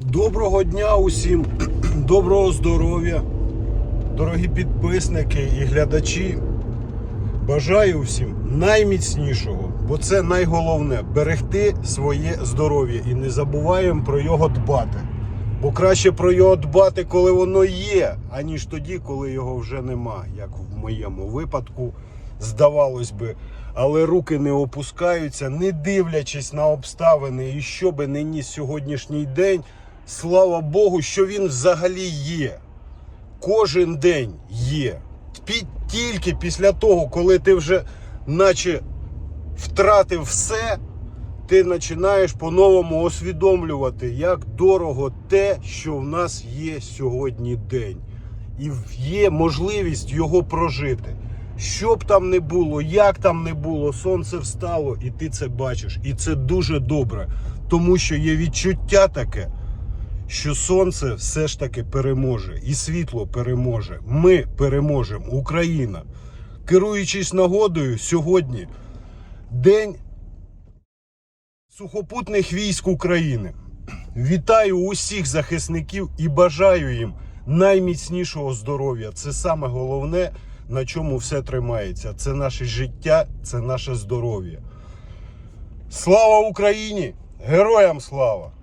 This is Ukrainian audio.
Доброго дня усім, доброго здоров'я, дорогі підписники і глядачі. Бажаю всім найміцнішого, бо це найголовне берегти своє здоров'я і не забуваємо про його дбати. Бо краще про його дбати, коли воно є, аніж тоді, коли його вже нема, як в моєму випадку, здавалось би. Але руки не опускаються, не дивлячись на обставини, і що би не ніс сьогоднішній день, слава Богу, що він взагалі є. Кожен день є. Тільки після того, коли ти вже наче втратив все, ти починаєш по-новому усвідомлювати, як дорого те, що в нас є сьогодні день. І є можливість його прожити. Що б там не було, як там не було, сонце встало, і ти це бачиш. І це дуже добре, тому що є відчуття таке, що сонце все ж таки переможе, і світло переможе. Ми переможемо, Україна. Керуючись нагодою, сьогодні день сухопутних військ України. Вітаю усіх захисників і бажаю їм найміцнішого здоров'я. Це саме головне, на чому все тримається. Це наше життя, це наше здоров'я. Слава Україні! Героям слава!